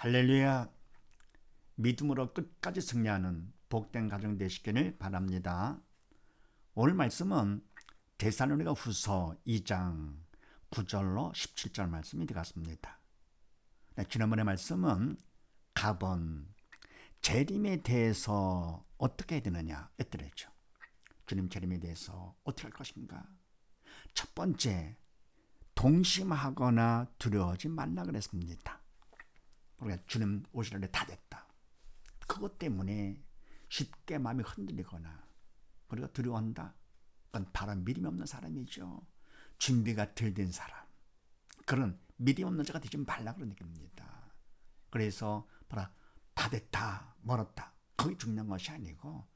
할렐루야. 믿음으로 끝까지 승리하는 복된 가정 되시기를 바랍니다. 오늘 말씀은 대사로니가 후서 2장 9절로 17절 말씀이 되겠습니다. 네, 지난번에 말씀은 가본 재림에 대해서 어떻게 해야 되느냐 했더랬죠. 주님 재림에 대해서 어떻게 할 것인가? 첫 번째, 동심하거나 두려워하지 말라 그랬습니다. 우리가 주님 오시는 다 됐다. 그것 때문에 쉽게 마음이 흔들리거나 우리가 두려워한다. 그건 바로 믿음이 없는 사람이죠. 준비가 덜 된 사람. 그런 믿음 없는 자가 되지 말라 그런 얘기입니다. 그래서 바로 다 됐다, 멀었다. 그게 중요한 것이 아니고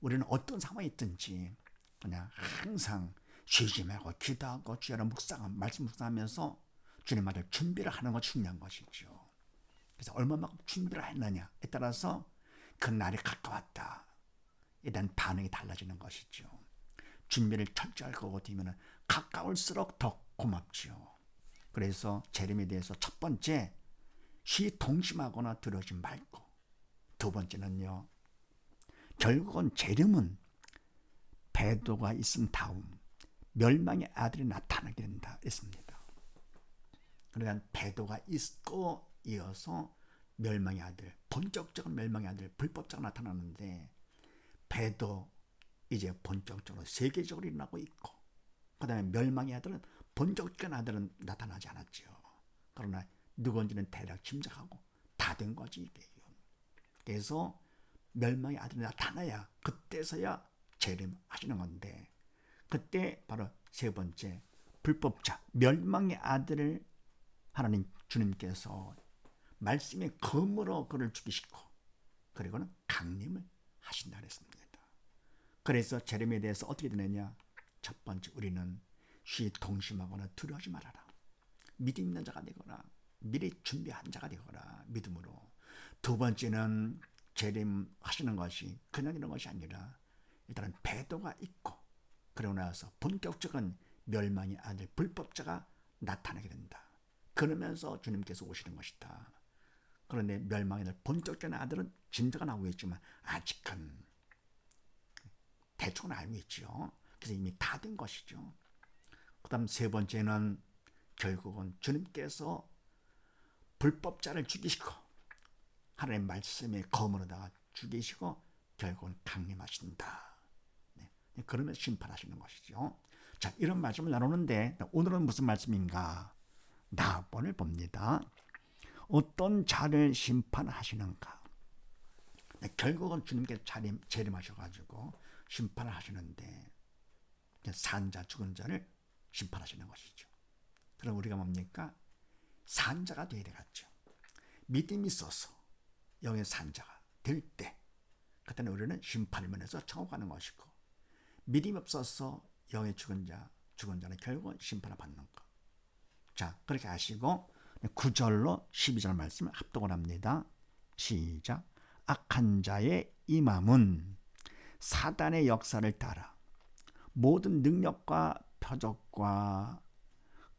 우리는 어떤 상황이 있든지 그냥 항상 쉬지 말고 기도하고 주야를 묵상, 말씀 묵상하면서 주님 앞에 준비를 하는 것 중요한 것이죠. 그래서 얼마만큼 준비를 했느냐에 따라서 그 날이 가까웠다. 일단 반응이 달라지는 것이죠. 준비를 철저히 하고 되면 가까울수록 더 고맙지요. 그래서 재림에 대해서 첫 번째 시 동심하거나 들어오지 말고 두 번째는요. 결국은 재림은 배도가 있은 다음 멸망의 아들이 나타나게 된다 했습니다. 그러니까 배도가 있고 이어서 멸망의 아들, 본격적인 멸망의 아들, 불법자가 나타나는데 배도 이제 본격적으로 세계적으로 일어나고 있고 그 다음에 멸망의 아들은 본격적인 아들은 나타나지 않았죠. 그러나 누군지는 대략 짐작하고 다 된 거지 이게요. 그래서 멸망의 아들이 나타나야 그때서야 재림하시는 건데 그때 바로 세 번째 불법자 멸망의 아들을 하나님 주님께서 말씀의 검으로 그를 죽이시고 그리고는 강림을 하신다 그랬습니다. 그래서 재림에 대해서 어떻게 되느냐? 첫 번째 우리는 쉬 동심하거나 두려워하지 말아라. 믿음 있는 자가 되거나 미리 준비한 자가 되거나 믿음으로. 두 번째는 재림하시는 것이 그냥 이런 것이 아니라 일단은 배도가 있고 그러고 나서 본격적인 멸망의 아들 불법자가 나타나게 된다. 그러면서 주님께서 오시는 것이다. 그런데 멸망의 아들 본격적인 아들은 진짜가 나오고 있지만 아직은 대충 알고 있죠. 그래서 이미 다 된 것이죠. 그 다음 세 번째는 결국은 주님께서 불법자를 죽이시고 하나님의 말씀에 검으로다가 죽이시고 결국은 강림하신다. 네. 그러면서 심판하시는 것이죠. 자, 이런 말씀을 나누는데 오늘은 무슨 말씀인가? 나번을 봅니다. 어떤 자를 심판하시는가? 네, 결국은 주님께서 재림, 재림하셔가지고 심판을 하시는데 산자 죽은 자를 심판하시는 것이죠. 그럼 우리가 뭡니까? 산자가 되어야 되겠죠. 믿음이 있어서 영의 산자가 될 때, 그때는 우리는 심판을 면해서 청구하는 것이고, 믿음이 없어서 영의 죽은 자, 죽은 자는 결국은 심판을 받는 것. 자, 그렇게 하시고, 9절로 12절 말씀을 합독을 합니다. 시작. 악한 자의 임함은 사단의 역사를 따라 모든 능력과 표적과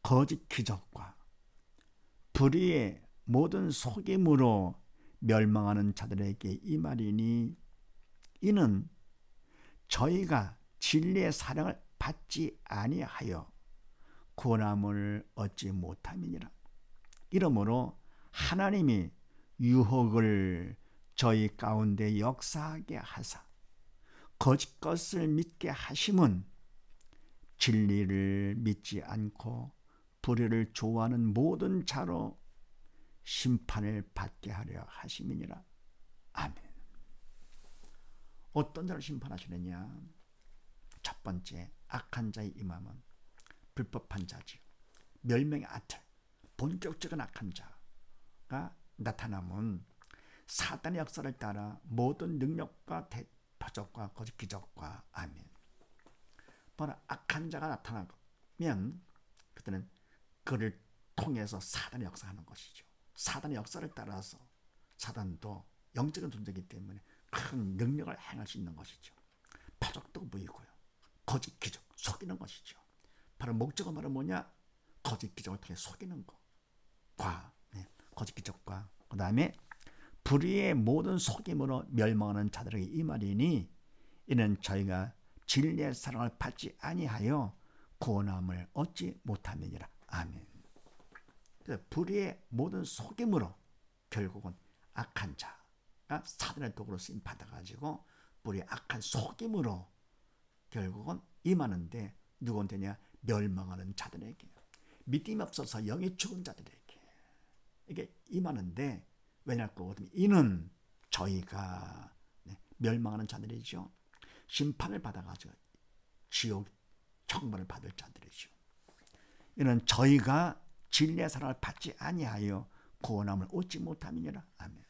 거짓 기적과 불의의 모든 속임으로 멸망하는 자들에게 이 말이니 이는 저희가 진리의 사랑을 받지 아니하여 구원함을 얻지 못함이니라. 이러므로 하나님이 유혹을 저희 가운데 역사하게 하사 거짓 것을 믿게 하심은 진리를 믿지 않고 불의를 좋아하는 모든 자로 심판을 받게 하려 하심이니라. 아멘. 어떤 자를 심판하시느냐? 첫 번째, 악한 자의 임함은 불법한 자지요. 멸명의 아틀, 본격적인 악한 자가 나타나면 사단의 역사를 따라 모든 능력과 대, 표적과 거짓 기적과 아멘. 바로 악한 자가 나타나면 그때는 그를 통해서 사단의 역사하는 것이죠. 사단의 역사를 따라서 사단도 영적인 존재이기 때문에 큰 능력을 행할 수 있는 것이죠. 표적도 보이고요. 거짓 기적, 속이는 것이죠. 바로 목적은 바로 뭐냐? 거짓 기적을 통해 속이는 것. 과, 네. 거짓 기적과 다음에 불의의 모든 속임으로 멸망하는 자들에게 이 말이니 이는 저희가 진리의 사랑을 받지 아니하여 구원함을 얻지 못함이니라. 아멘. 불의의 모든 속임으로 결국은 악한 자가 사단의 도구로 쓰임 받아가지고 불의 악한 속임으로 결국은 임하는데 누구한테냐 멸망하는 자들에게 믿음이 없어서 영이 죽은 자들에게 이게 임하는데 왜냐고 이는 저희가 네, 멸망하는 자들이죠. 심판을 받아가지고 지옥 청문을 받을 자들이죠. 이는 저희가 진리의 사랑을 받지 아니하여 구원함을 얻지 못함이니라. 아멘.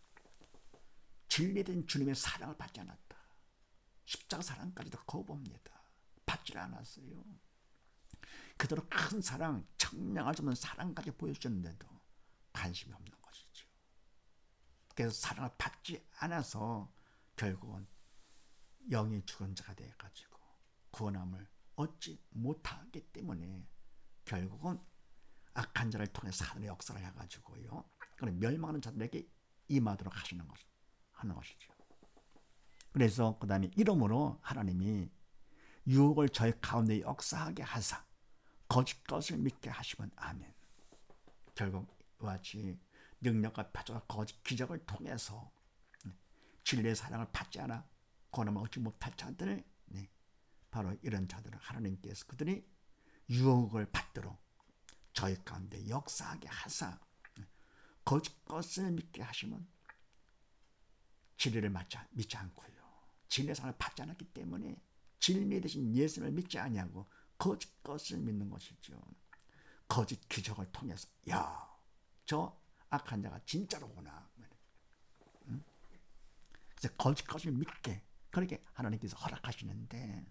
진리된 주님의 사랑을 받지 않았다. 십자가 사랑까지도 거부합니다. 받지 않았어요. 그대로 큰 사랑, 청량할 수 없는 사랑까지 보여주셨는데도 관심이 없는 것이죠. 그래서 사랑을 받지 않아서 결국은 영이 죽은 자가 되어가지고 구원함을 얻지 못하기 때문에 결국은 악한 자를 통해 사단의 역사를 해가지고요. 그런 멸망하는 자들에게 임하도록 하시는 것, 하는 것이죠. 그래서 그 다음에 이름으로 하나님이 유혹을 저희 가운데 역사하게 하사 거짓 것을 믿게 하시면 아멘. 결국 같이 능력과 표적과 거짓 기적을 통해서 진리의 사랑을 받지 않아 권함을 얻지 못할 자들 네. 바로 이런 자들은 하나님께서 그들이 유혹을 받도록 저희 가운데 역사하게 하사 거짓 것을 믿게 하시면 진리를 맞지, 믿지 않고요. 진리의 사랑을 받지 않았기 때문에 진리 대신 예수를 믿지 아니하고 거짓 것을 믿는 것이죠. 거짓 기적을 통해서 야, 저 악한 자가 진짜로구나. 응? 그래서 거짓 것을 믿게 그렇게 하나님께서 허락하시는데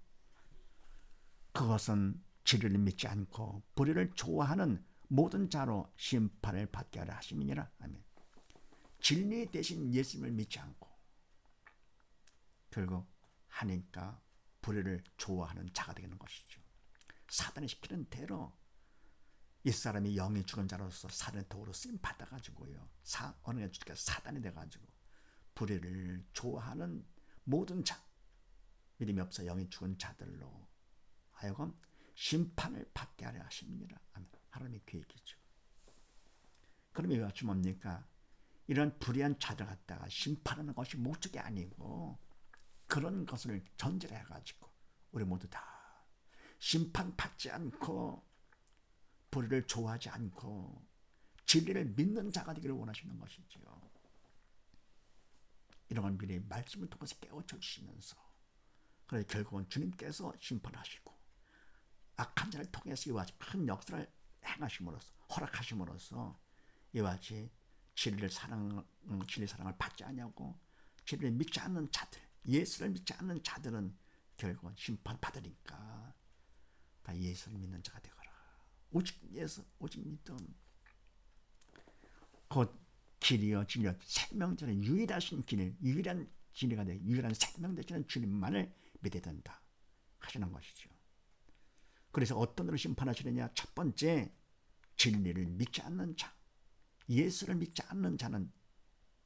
그것은 진리를 믿지 않고 불의를 좋아하는 모든 자로 심판을 받게 하려 하심이니라. 아멘. 진리 대신 예수님을 믿지 않고 결국 하니까 불의를 좋아하는 자가 되는 것이죠. 사단이 시키는 대로 이 사람이 영이 죽은 자로서 도구로 쓰임 받아가지고요. 사, 어느 게 사단이 돼가지고 불의를 좋아하는 모든 자, 믿음이 없어 영이 죽은 자들로 하여금 심판을 받게 하려 하십니다. 하나님의 계획이죠. 그러면 왜 뭡니까? 이런 불의한 자들 갖다가 심판하는 것이 목적이 아니고 그런 것을 전제해 가지고 우리 모두 다 심판받지 않고 불의를 좋아하지 않고 진리를 믿는 자가 되기를 원하시는 것이지요. 이런 걸 미리 말씀을 통해서 깨우쳐 주시면서 그래 결국은 주님께서 심판하시고 악한 자를 통해서 이와 같이 큰 역사를 행하심으로써 허락하심으로써 이와 같이 진리를 사랑 음, 진리 사랑을 받지 않냐고 진리를 믿지 않는 자들 예수를 믿지 않는 자들은 결국은 심판 받으니까 다 예수를 믿는 자가 되거라 오직 예수 오직 믿음 곧 길이요. 진리요 생명자는 유일하신 길 유일한 진리가 되 유일한 생명 되시는 주님만을 믿어야 된다. 하시는 것이죠. 그래서 어떤 으로 심판하시느냐? 첫 번째 진리를 믿지 않는 자. 예수를 믿지 않는 자는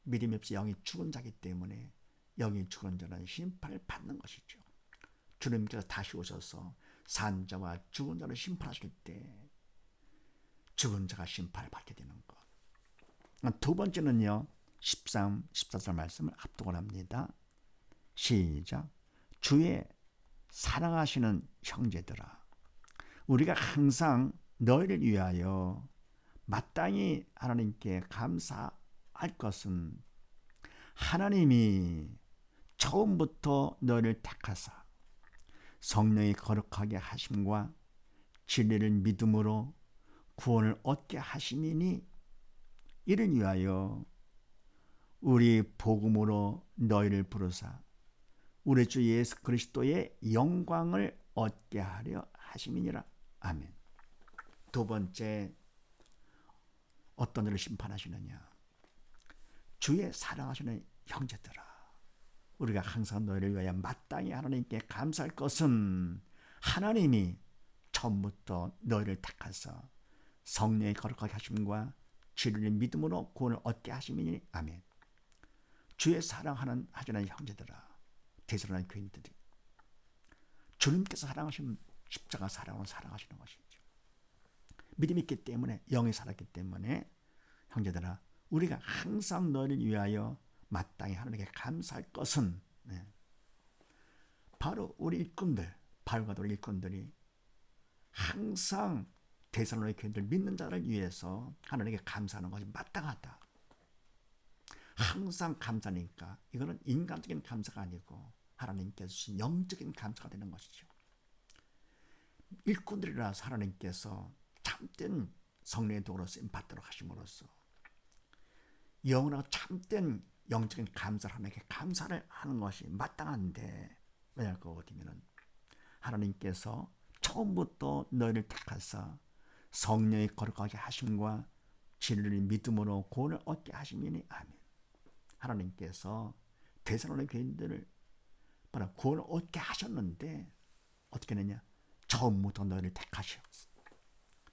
믿음이 없이 영이 죽은 자기 때문에 영이 죽은 자는 심판을 받는 것이죠. 주님께서 다시 오셔서 산 자와 죽은 자를 심판하실 때 죽은 자가 심판을 받게 되는 것. 두 번째는요. 13, 14절 말씀을 합독을 합니다. 시작. 주의 사랑하시는 형제들아 우리가 항상 너희를 위하여 마땅히 하나님께 감사할 것은 하나님이 처음부터 너희를 택하사 성령이 거룩하게 하심과 진리를 믿음으로 구원을 얻게 하심이니 이를 위하여 우리 복음으로 너희를 부르사 우리 주 예수 그리스도의 영광을 얻게 하려 하심이니라. 아멘. 두 번째 어떤 일을 심판하시느냐? 주의 사랑하시는 형제들아. 우리가 항상 너희를 위하여 마땅히 하나님께 감사할 것은 하나님이 처음부터 너희를 택하사 성령의 거룩하게 하심과 진리를 믿음으로 구원을 얻게 하시니 아멘. 주의 사랑하는 하전한 형제들아 대선한 교인들이 주님께서 사랑하신 십자가 사랑으로 사랑하시는 것이죠. 믿음이 있기 때문에 영이 살았기 때문에 형제들아 우리가 항상 너를 위하여 마땅히 하나님께 감사할 것은 네. 바로 우리 일꾼들 바울과 우리 일꾼들이 항상 대선의 교인들 믿는 자를 위해서 하나님께 감사하는 것이 마땅하다. 항상 감사니까 이거는 인간적인 감사가 아니고 하나님께서 주신 영적인 감사가 되는 것이죠. 일꾼들이라 하나님께서 참된 성령의 도로 쓰임 받도록 하심으로써 영원하고 참된 영적인 감사를 하나님께 감사를 하는 것이 마땅한데 왜냐 그 어디면은 하나님께서 처음부터 너희를 택하사 성령의 거룩하게 하심과 진리를 믿음으로 구원을 얻게 하심이니 아멘. 하나님께서 대선의 교인들을 바로 구원을 얻게 하셨는데 어떻게 했냐? 처음부터 너희를 택하셨어.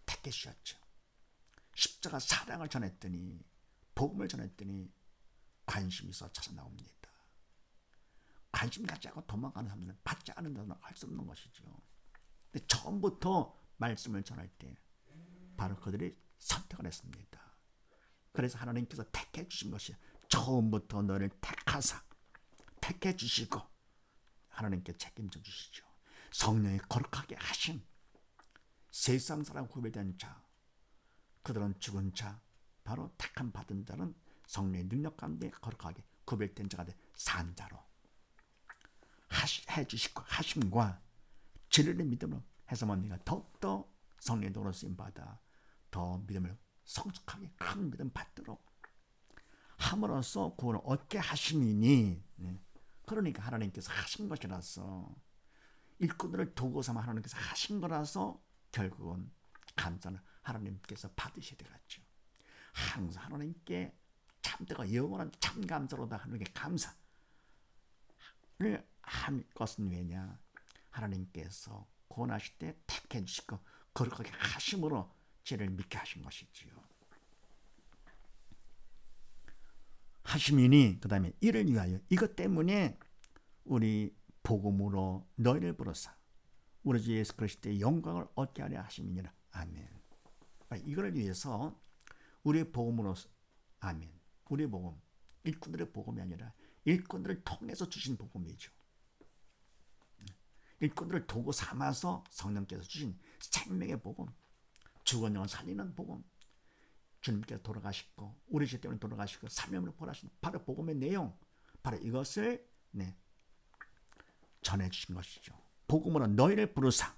택해주셨죠. 십자가 사랑을 전했더니 복음을 전했더니 관심이 있어 찾아 나옵니다. 관심 갖지 않고 도망가는 사람들은 받지 않는 자는 할수 없는 것이죠. 근데 처음부터 말씀을 전할 때 바로 그들이 선택을 했습니다. 그래서 하나님께서 택해 주신 것이 처음부터 너를 택하사 택해 주시고 하나님께 책임져 주시죠. 성령이 거룩하게 하신 세상 사람 구별된 자 그들은 죽은 자 바로 택함 받은 자는 성령의 능력 가운데 거룩하게 구별된 자가 산 자로 해 주시고 하심과 진리를 믿음으로 해서 뭡니까 더욱더 성령의 도로 쓰임 받아 더 믿음을 성숙하게 큰 믿음 받도록 함으로써 구원을 얻게 하심이니 네. 그러니까 하나님께서 하신 것이라서 일꾼들을 도구 삼아 하나님께서 하신 거라서 결국은 감사는 하나님께서 받으셔야 되겠죠. 항상 하나님께 참되가 영원한 참 감사로다 하나님께 감사를 한 것은 왜냐? 하나님께서 구원하실 때 택해 주시고 거룩하게 하심으로 죄를 믿게 하신 것이지요. 하심이니 그 다음에 이를 위하여 이것 때문에 우리 복음으로 너희를 부르사 우리 주 예수 그리스도의 영광을 얻게 하려 하심이니라. 아멘. 이걸 위해서 우리 복음으로 아멘. 우리 복음 일꾼들의 복음이 아니라 일꾼들을 통해서 주신 복음이죠. 일꾼들을 도구 삼아서 성령께서 주신 생명의 복음, 죽은 영을 살리는 복음, 주님께서 돌아가시고 우리 죄 때문에 돌아가시고 사명으로 보라신 바로 복음의 내용, 바로 이것을 네, 전해 주신 것이죠. 복음으로 너희를 부르사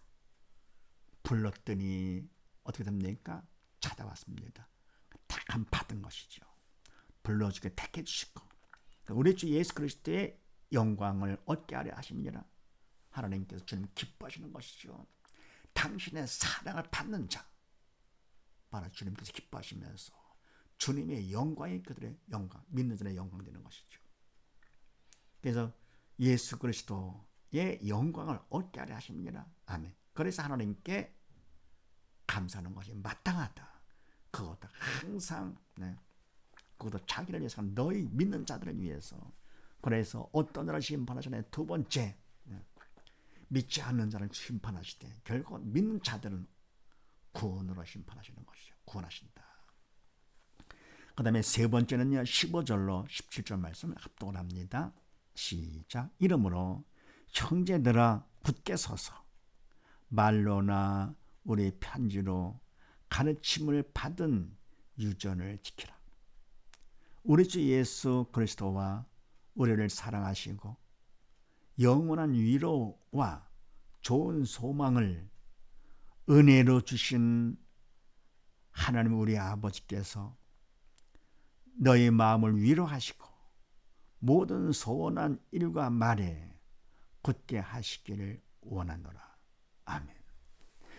불렀더니 어떻게 됩니까? 찾아왔습니다. 택함 받은 것이죠. 불러주게 택해 주시고 우리 주 예수 그리스도의 영광을 얻게 하려 하십니다. 하나님께서 주님 기뻐하시는 것이죠. 당신의 사랑을 받는 자 바로 주님께서 기뻐하시면서 주님의 영광이 그들의 영광, 믿는 자의 영광 되는 것이죠. 그래서 예수 그리스도의 영광을 얻게 하려 하십니다. 아멘. 그래서 하나님께 감사하는 것이 마땅하다. 그것도 항상 네. 그것도 자기를 위해서 너희 믿는 자들을 위해서 그래서 어떤 자를 심판하시네 두 번째 네. 믿지 않는 자를 심판하시되 결국 믿는 자들은 구원으로 심판하시는 것이죠. 구원하신다. 그 다음에 세 번째는요. 15절로 17절 말씀을 합독을 합니다. 시작. 이러므로 형제들아 굳게 서서 말로나 우리 편지로 가르침을 받은 유전을 지키라. 우리 주 예수 그리스도와 우리를 사랑하시고 영원한 위로와 좋은 소망을 은혜로 주신 하나님 우리 아버지께서 너의 마음을 위로하시고 모든 소원한 일과 말에 굳게 하시기를 원하노라. 아멘.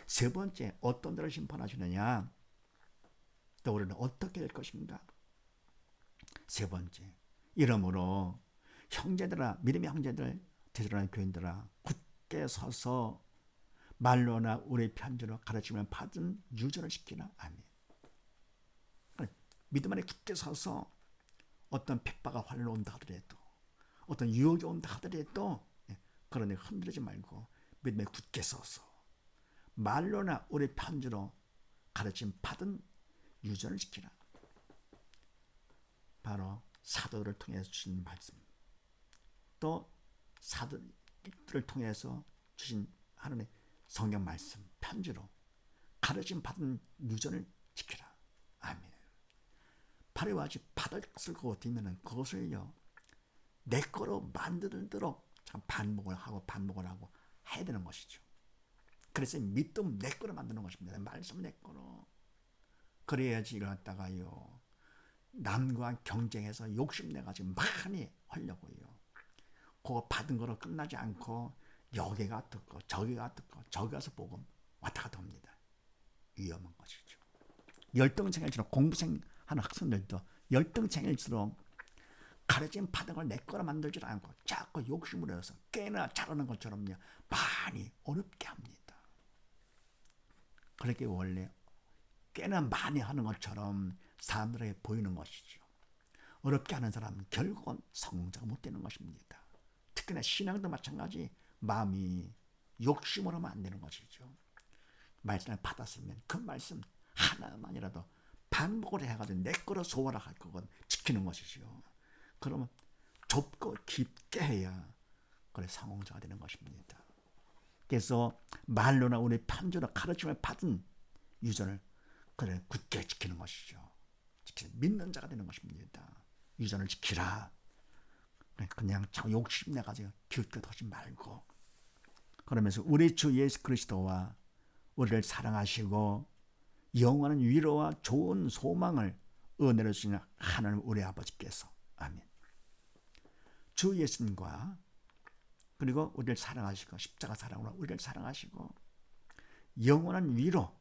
세 번째 어떤 자를 심판하시느냐? 또 우리는 어떻게 될 것인가? 세 번째 이러므로 형제들아 믿음의 형제들 대전하는 교인들아 굳게 서서 말로나 우리 편지로 가르침을 받은 유전을 시키나 아멘. 믿음 안에 굳게 서서 어떤 핍박과 환란 온다 하더라도 어떤 유혹이 온다 하더라도 예, 그러니 흔들리지 말고 믿음에 굳게 서서 말로나 우리 편지로 가르침 받은 유전을 지키라. 바로 사도를 통해서 주신 말씀. 또 사도들을 통해서 주신 하나님의 성경 말씀 편지로 가르침 받은 유전을 지키라. 아멘. 받을 것을 그거 되면은 그것을요 내 거로 만드도록 반복을 하고 반복을 하고 해야 되는 것이죠. 그래서 믿음 내 거로 만드는 것입니다. 말씀 내 거로. 그래야지 이걸 갖다가요 남과 경쟁해서 욕심내가지고 많이 하려고요. 그거 받은 거로 끝나지 않고 여기가 듣고 저기가 듣고 저기 가서 복음 왔다 갔다 합니다. 위험한 것이죠. 열등생일수록 공부생 하는 학생들도 가르침 받은 걸내 거로 만들지 않고 자꾸 욕심을 내서 꽤나 잘하는 것처럼요 많이 어렵게 합니다. 그렇게 원래 꽤나 많이 하는 것처럼 사람들에게 보이는 것이죠. 어렵게 하는 사람은 결국은 성자가 못 되는 것입니다. 특히나 신앙도 마찬가지 마음이 욕심으로 하면 안 되는 것이죠. 말씀을 받았으면 그 말씀 하나만이라도 반복을 해가지고 내 거로 소화를 할 그건 지키는 것이죠. 그러면 좁고 깊게 해야 그래 상홍자가 되는 것입니다. 그래서 말로나 우리 편지로 가르침을 받은 유전을 그래 굳게 지키는 것이죠. 지키는 믿는 자가 되는 것입니다. 유전을 지키라. 그냥 참 욕심내 가지고 기웃기웃하지 말고 그러면서 우리 주 예수 그리스도와 우리를 사랑하시고 영원한 위로와 좋은 소망을 은혜로 주시는 하나님 우리 아버지께서 아멘. 주 예수님과 그리고 우리를 사랑하시고 십자가 사랑으로 우리를 사랑하시고 영원한 위로,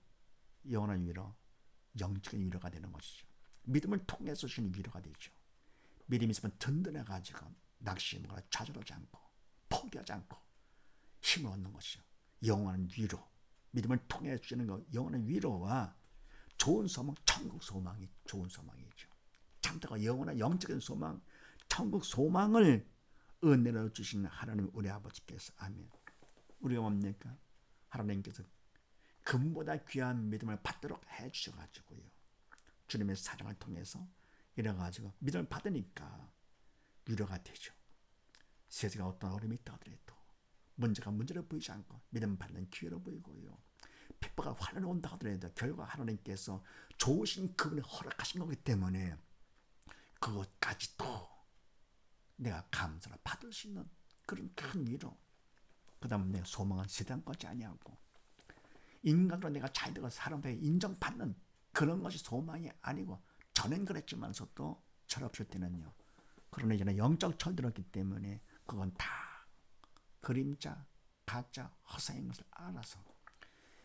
영원한 위로, 영적인 위로가 되는 것이죠. 믿음을 통해서 주는 위로가 되죠. 믿음이 있으면 든든해 가지고 낙심하거나 좌절하지 않고 포기하지 않고 힘을 얻는 것이죠. 영원한 위로, 믿음을 통해 주시는 것, 영원한 위로와 좋은 소망, 천국 소망이 좋은 소망이죠. 참다가 영원한 영적인 소망, 천국 소망을 은혜로 주시는 하나님 우리 아버지께서 아멘. 우리가 뭡니까? 하나님께서 금보다 귀한 믿음을 받도록 해 주셔가지고요. 주님의 사랑을 통해서 이래가지고 믿음을 받으니까 위로가 되죠. 세상에 어떤 어려움이 있다 하더라도 문제가 문제로 보이지 않고 믿음 받는 기회로 보이고요. 핍박과 환란이 온다 하더라도 결과 하나님께서 좋으신 그분이 허락하신 거기 때문에 그것까지도 내가 감사를 받을 수 있는 그런 큰 위로. 그 다음 내 소망은 세상 것이 아니하고 인간으로 내가 자기들과 사람에게 인정받는 그런 것이 소망이 아니고 전엔 그랬지만서도 철없을 때는요. 그러나 이제는 영적 철들었기 때문에 그건 다 그림자, 가짜, 허사인 것을 알아서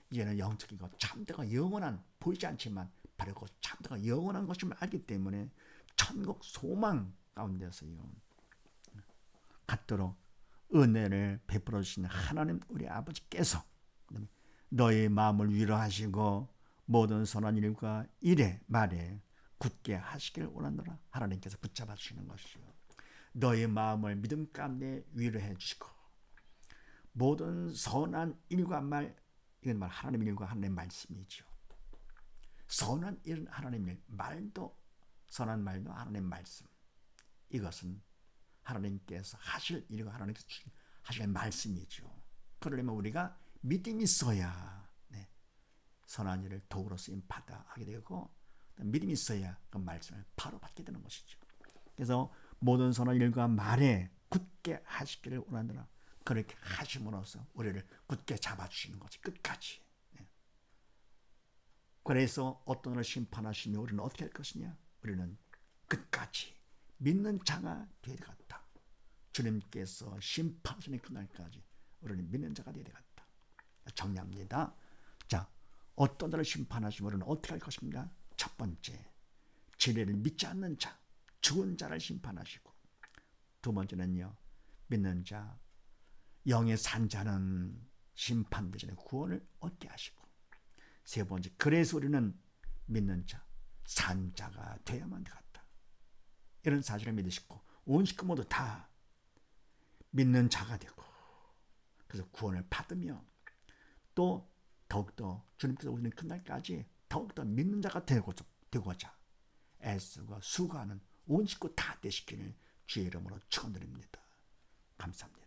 이제는 영적이고 참되고 영원한 보이지 않지만 그 참되고 영원한 것임을 알기 때문에 천국 소망 가운데서요. 갖도록 은혜를 베풀어 주시는 하나님 우리 아버지께서 너의 마음을 위로하시고 모든 선한 일과 일에 말에 굳게 하시길 원하노라 하나님께서 붙잡아 주시는 것이요 너의 마음을 믿음 가운데 위로해 주시고 모든 선한 일과 말 이건 말 하나님 일과 하나님의 말씀이죠 선한 일은 하나님 일 말도 선한 말도 하나님 말씀 이것은 하나님께서 하실 일과 하나님께서 하실 말씀이죠. 그러려면 우리가 믿음이 있어야 네, 선한 일을 도구로 쓰임 받아 하게 되고 믿음이 있어야 그 말씀을 바로 받게 되는 것이죠. 그래서 모든 선한 일과 말에 굳게 하시기를 원하노라. 그렇게 하심으로써 우리를 굳게 잡아주시는 거지 끝까지. 네. 그래서 어떤 을 심판하시며 우리는 어떻게 할 것이냐? 우리는 끝까지 믿는 자가 되어갔다. 주님께서 심판하시는 그날까지 우리는 믿는 자가 되어갔다. 정리합니다. 자, 어떤 자를 심판하시면 우리는 어떻게 할 것인가? 첫 번째, 진리를 믿지 않는 자, 죽은 자를 심판하시고 두 번째는요, 믿는 자, 영의 산 자는 심판 대신에 구원을 얻게 하시고 세 번째, 그래서 우리는 믿는 자, 산자가 되어야만 되겠다. 이런 사실을 믿으시고 온 식구 모두 다 믿는 자가 되고 그래서 구원을 받으며 또 더욱더 주님께서 오시는 그날까지 더욱더 믿는 자가 되고, 되고자 애쓰고 수고하는 온 식구 다 되시기를 주의 이름으로 축원드립니다. 감사합니다.